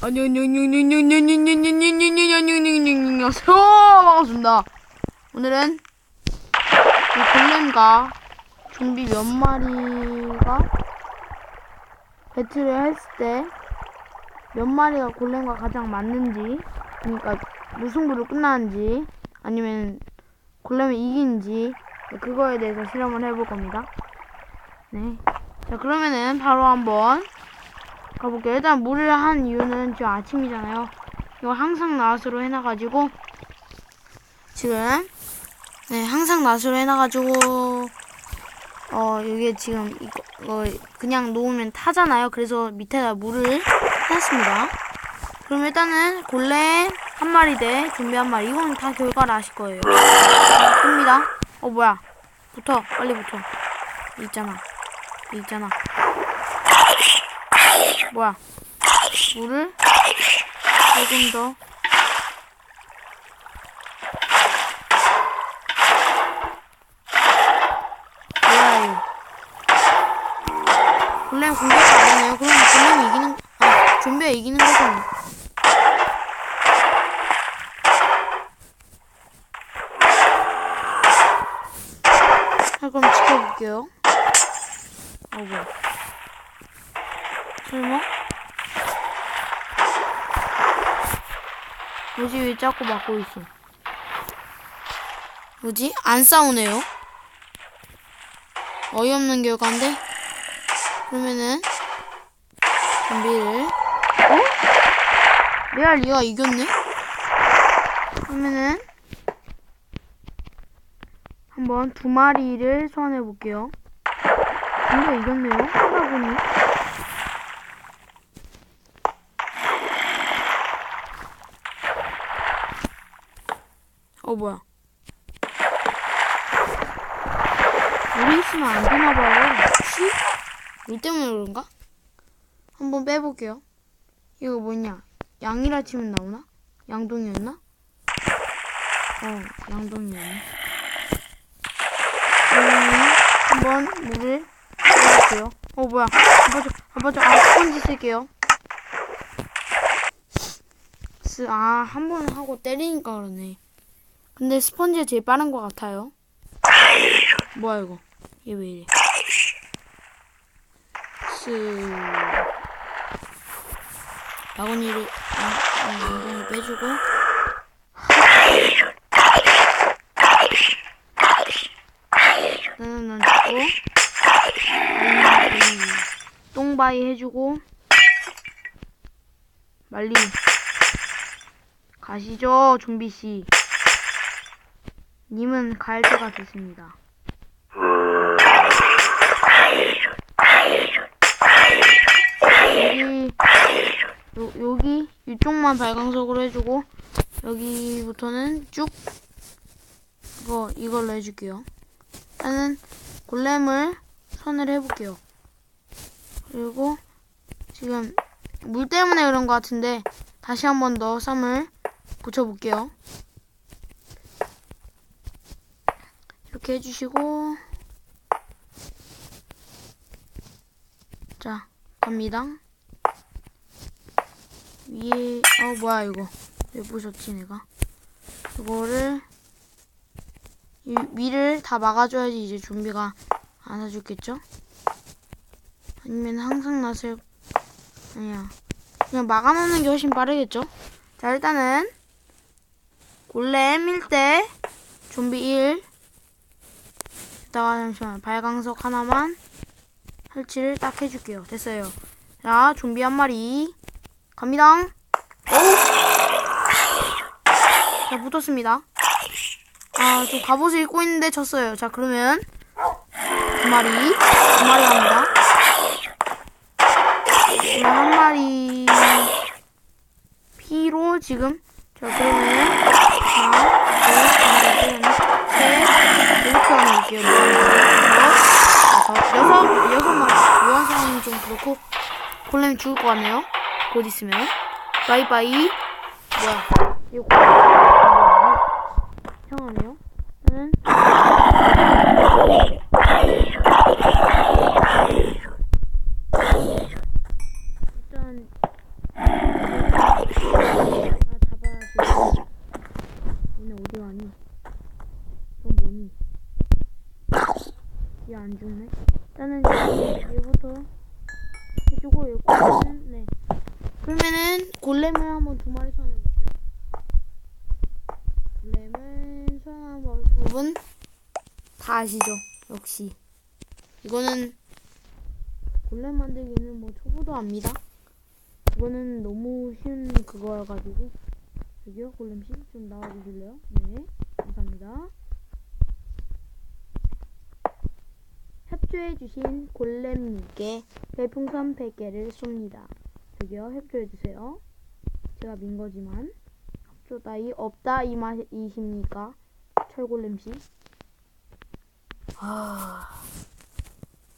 안녕하세요. 반갑습니다. 오늘은 이 골렘과 좀비 몇 마리가 배틀을 했을 때 몇 마리가 골렘과 가장 맞는지 그러니까 무승부로 끝나는지 아니면 골렘이 이긴지 그거에 대해서 실험을 해볼 겁니다. 네. 자 그러면은 바로 한번 가볼게요. 일단 물을 한 이유는 지금 아침이잖아요. 이거 항상 낫으로 해놔가지고 지금 네 항상 낫으로 해놔가지고 어 이게 지금 이거 어, 그냥 놓으면 타잖아요. 그래서 밑에다 물을 해놨습니다. 그럼 일단은 골렘 한 마리 대 좀비 한 마리 이건 다 결과를 아실 거예요. 자, 봅니다. 어 뭐야? 붙어 빨리 붙어. 있잖아. 있잖아. 뭐야? 물을? 조금 더. 뭐야 이거? 골렘 공격이 안 되네요. 그럼 골렘이 이기는 아 좀비가 이기는 거잖아. 자 그럼 지켜볼게요. 어 뭐야 설마? 뭐지 왜 자꾸 막고 있어 뭐지? 안 싸우네요 어이없는 결과인데? 그러면은 좀비를 어? 레알 얘가 이겼네? 그러면은 한번 두 마리를 소환해 볼게요 좀비가 이겼네요 하다 보니 어 뭐야 물이 있으면 안 되나봐요. 혹시? 물 때문에 그런가? 한번 빼볼게요. 이거 뭐냐? 양이라 치면 나오나? 양동이었나? 어, 양동이었네. 그러면 한번 물을 빼볼게요. 어, 뭐야? 한 번째, 한 번째, 아, 스펀지 쓸게요. 스, 아, 한 번 하고 때리니까 그러네. 근데 스펀지가 제일 빠른 것 같아요. 뭐야, 이거? 얘 왜 이래? 스 바구니를 엉덩이 빼주고 나는 주고 똥바이 해주고 말리 가시죠 좀비씨 님은 갈 때가 됐습니다 여기 요, 여기 이쪽만 발광석으로 해주고 여기부터는 쭉 이거 이걸로 해줄게요. 일단은 골렘을 선을 해볼게요. 그리고 지금 물 때문에 그런 것 같은데 다시 한 번 더 쌈을 붙여볼게요. 이렇게 해주시고 자 갑니다. 위에 어 뭐야 이거 왜 부셨지 내가 이거를 이 위를 다 막아줘야지 이제 좀비가 안 와주겠죠? 아니면 항상 낫을 아니야 그냥 막아놓는 게 훨씬 빠르겠죠? 자 일단은 골렘 1대 좀비 1 이따가 잠시만 발광석 하나만 설치를 딱 해줄게요 됐어요 자 좀비 한 마리 갑니다. 오! 자, 붙었습니다. 아, 저 갑옷을 입고 있는데 졌어요. 자, 그러면 두 마리, 두 마리 갑니다. 한 마리 피로 지금 자, 그러면 하나, 둘, 셋, 이렇게 하면 올게요. 여섯, 여섯, 여섯 마리. 상황이 좀 그렇고 골렘이 죽을 것 같네요. 곧 있으면 바이바이 뭐야 이거 이상하네요 저는 얘 안 죽네. 일단은 얘부터 해주고 여기는 네. 그러면은 골렘을 한번 두 마리 소환해볼게요. 골렘을 소환한 방법은 다 아시죠? 역시 이거는 골렘 만들기는 뭐 초보도 압니다. 이거는 너무 쉬운 그거여가지고 여기요 골렘씨 좀 나와주실래요? 네 감사합니다. 협조해주신 골렘님께 별풍선 100개를 쏩니다. 저기요 협조해주세요. 제가 민 거지만 협조 따위 없다 이 말이십니까? 철골렘씨. 아...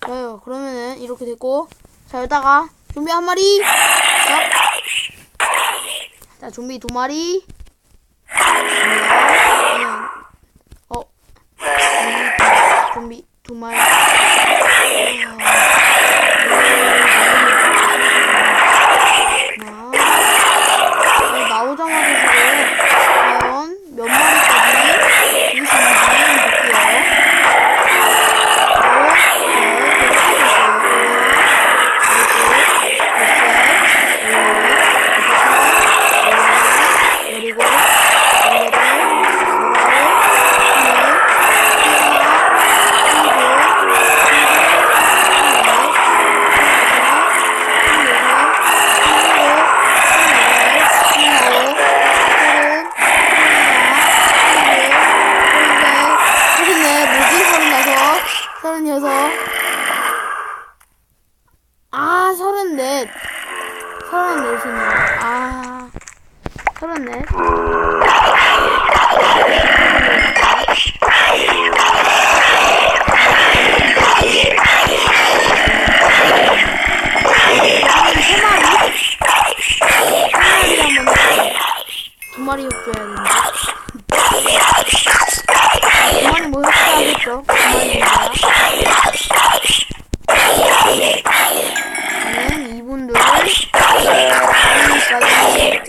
좋아요. 그러면은 이렇게 됐고 자 여기다가 좀비 한 마리 자, 자 좀비 두 마리 그냥, 어 좀비, 좀비 두 마리 하나 나오자마자 지금 과연 몇 마리까지 죽일 수 있는지 한번 볼게요. 그리고 서른네 뭐지 서른다섯 서른여섯 아 서른넷 서른넷이네 아 서른넷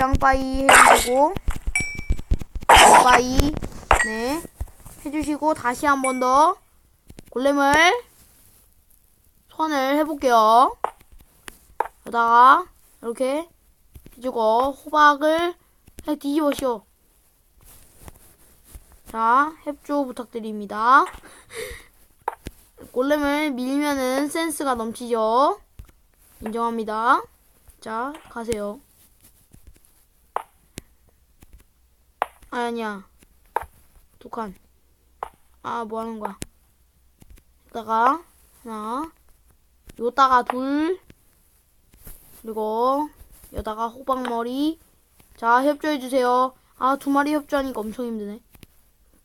짱빠이 해주시고 짱빠이 네 해주시고 다시 한 번 더 골렘을 소환을 해볼게요 여기다가 이렇게 해주고 호박을 해 뒤집어시오 자 협조 부탁드립니다 골렘을 밀면은 센스가 넘치죠 인정합니다. 자, 가세요. 아, 아니야. 두 칸. 아, 뭐 하는 거야. 여기다가, 하나. 요다가 둘. 그리고, 여다가 호박머리. 자, 협조해주세요. 아, 두 마리 협조하니까 엄청 힘드네.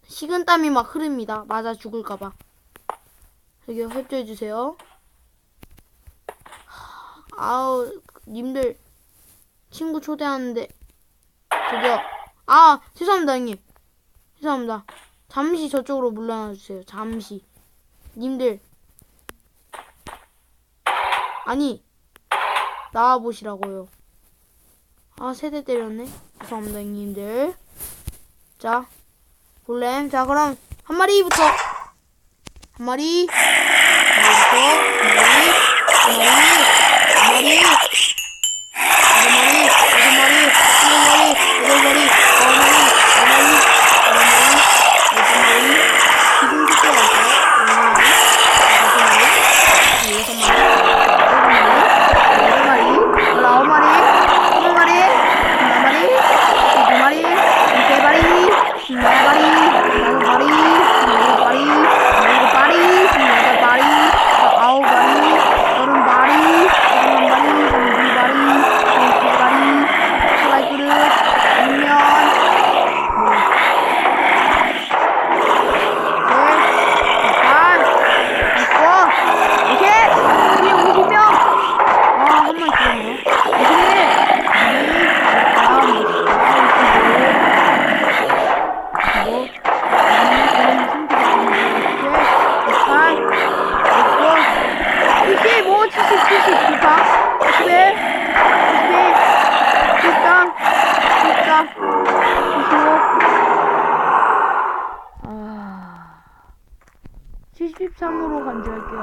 식은땀이 막 흐릅니다. 맞아 죽을까봐. 여기 협조해주세요. 아우 님들 친구 초대하는데 저기요 아 죄송합니다 형님. 죄송합니다. 잠시 저쪽으로 물러나 주세요. 잠시. 님들. 아니 나와 보시라고요. 아 세대 때렸네? 죄송합니다 형님들. 자 볼렘. 자 그럼 한 마리부터. 한 마리. 한 마리부터. 한 마리. 한 마리. 한 마리 다섯 마리, 여섯 마리, 일곱 마리, 여덟 마리, 아홉 마리, 열 마리, 열한 마리, 열두 마리, 기둥 숫자가 있어요. 열 마리, 다섯 마리, 여섯 마리, 일곱 마리, 여덟 마리, 열아홉 마리, 스물 마리, 스물네 마리, 스물두 마리, 스물세 마리, 스물네 마리, 다섯 마리, 스물여섯 마리, 스물일곱 마리, 스물여덟 마리, 아홉 마리, 서른 마리, 서른한 마리, 서른두 마리, 서른세 마리, 사과의 그릇, 냉면, 뭐, 셋, 반, 있어, 이렇게, 우리 오십 명, 아, 한 마리 죽었네. 이렇게, 이, 아, 뭐, 뭐, 이, 그런 상태가 이렇게, 육팔, 육구, 75, 70, 70, 좋다. 71, 72, 73, 74, 75. 아, 73으로 간주할게요.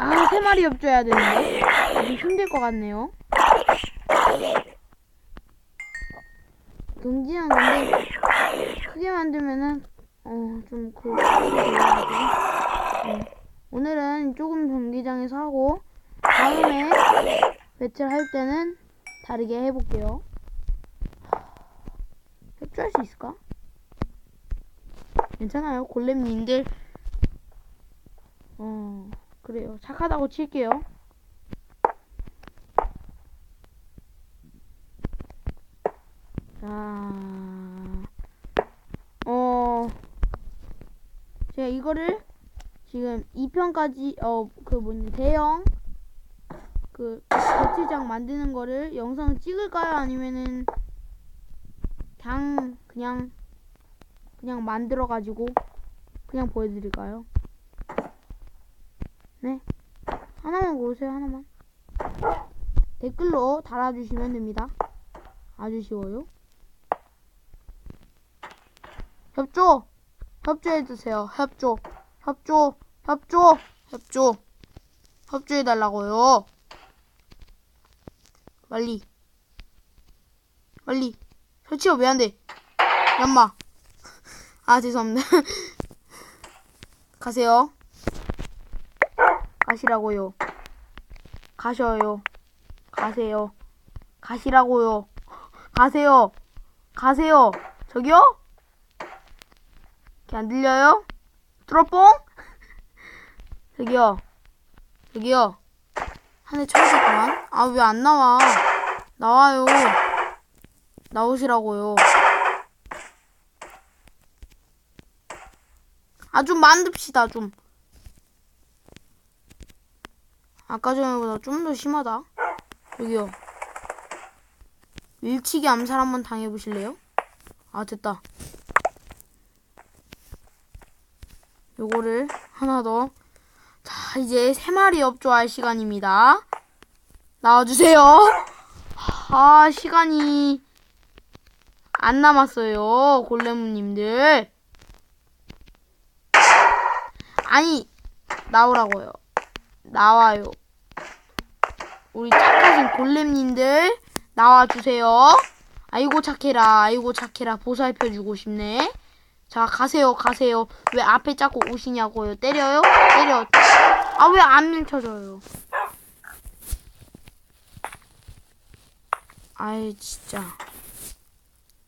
아, 세 세 마리 협조해야 되는데 좀 같네요. 경기는 근데 크게 만들면은 어좀 그. 네. 오늘은 조금 경기장에서 하고 다음에 배틀 할 때는 다르게 해볼게요. 협조할 수 있을까? 괜찮아요, 골렘님들. 어, 그래요. 착하다고 칠게요. 자, 어, 제가 이거를 지금 2편까지, 어, 그 뭐냐, 대형, 그, 배틀장 만드는 거를 영상 찍을까요? 아니면은, 그냥, 그냥, 그냥 만들어가지고, 그냥 보여드릴까요? 네. 하나만 고르세요, 하나만. 댓글로 달아주시면 됩니다. 아주 쉬워요. 협조! 협조해주세요. 협조. 협조. 협조. 협조. 협조해달라고요. 빨리. 빨리. 설치가 왜 안 돼? 얌마. 아, 죄송합니다. 가세요. 가시라고요. 가셔요. 가세요. 가시라고요. 가세요. 가세요. 저기요? 안 들려요? 뚜러뽕? 저기요. 저기요. 한 대 쳐주셨구만. 아, 왜 안 나와? 나와요. 나오시라고요. 아, 좀 만듭시다, 좀. 아까 전에보다 좀 더 심하다. 여기요. 밀치기 암살 한번 당해보실래요? 아, 됐다. 요거를 하나 더. 자, 이제 세 마리 업조할 시간입니다. 나와주세요. 아, 시간이 안 남았어요. 골렘님들. 아니, 나오라고요. 나와요. 우리 착하신 골렘님들 나와주세요. 아이고 착해라. 아이고 착해라. 보살펴주고 싶네. 자 가세요 가세요. 왜 앞에 자꾸 오시냐고요. 때려요? 때려. 아 왜 안 밀쳐져요? 아이 진짜.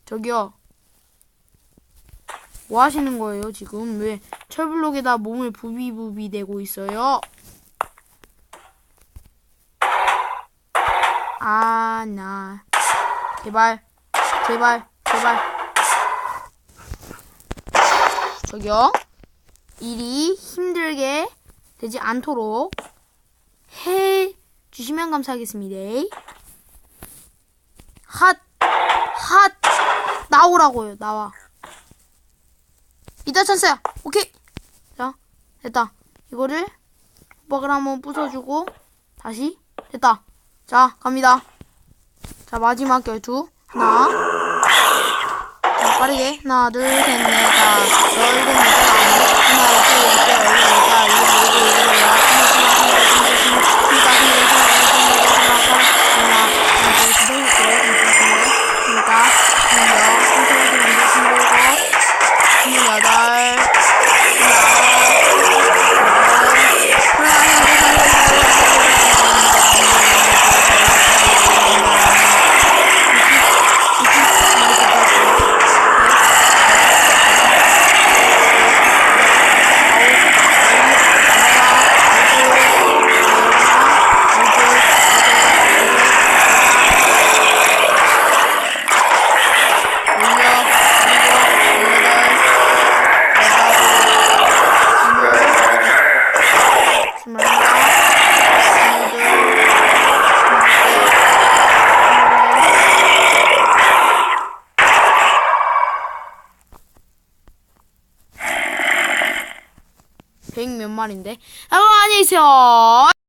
저기요. 뭐 하시는 거예요 지금? 왜 철블록에다 몸을 부비부비 대고 있어요? 아, 나. 제발, 제발, 제발. 저기요. 일이 힘들게 되지 않도록 해 주시면 감사하겠습니다. 핫, 핫, 나오라고요, 나와. 이따 찬스야. 오케이. 자, 됐다. 이거를 호박을 한번 부숴주고 다시 됐다. 자, 갑니다. 자, 마지막 결투. 하나. 자, 빠르게. 하나, 둘, 셋, 넷, 다. 열, 일곱, 여덟, 아홉. 하나, 둘, 셋, 넷, 일곱, 여덟, 일곱, 마리인데. 여러분 안녕히 계세요.